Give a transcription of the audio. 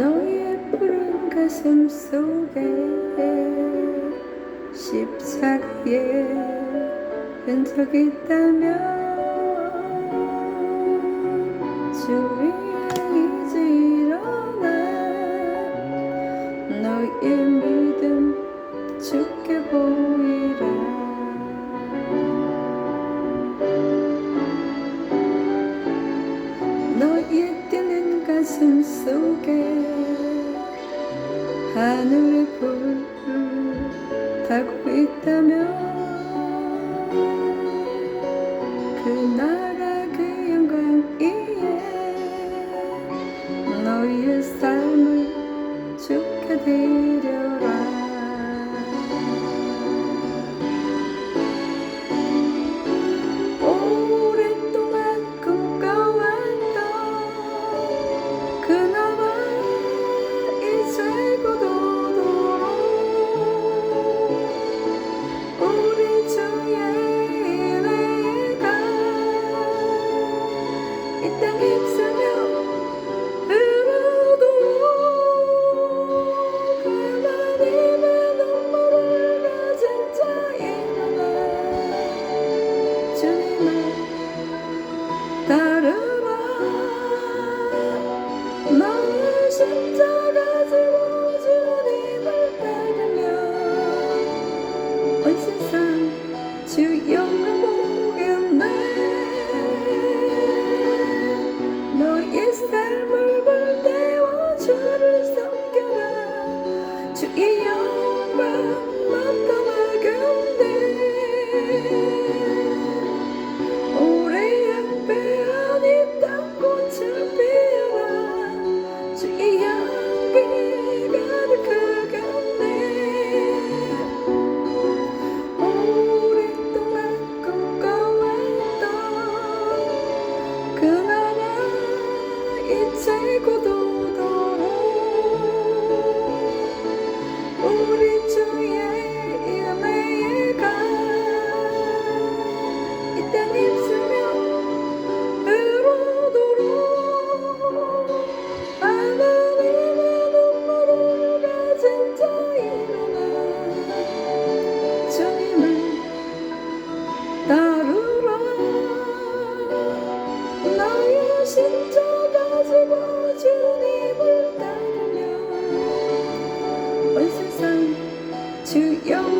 너의 푸른 가슴 속에 십사가의 흔적 있다면 주위에 이제 일어나 너의 믿음 죽게 보이라. 너의 뛰는 가슴 속에 하늘의 불을 달고 있다면 그날 우리 주의 은혜가 이 땅에 to young.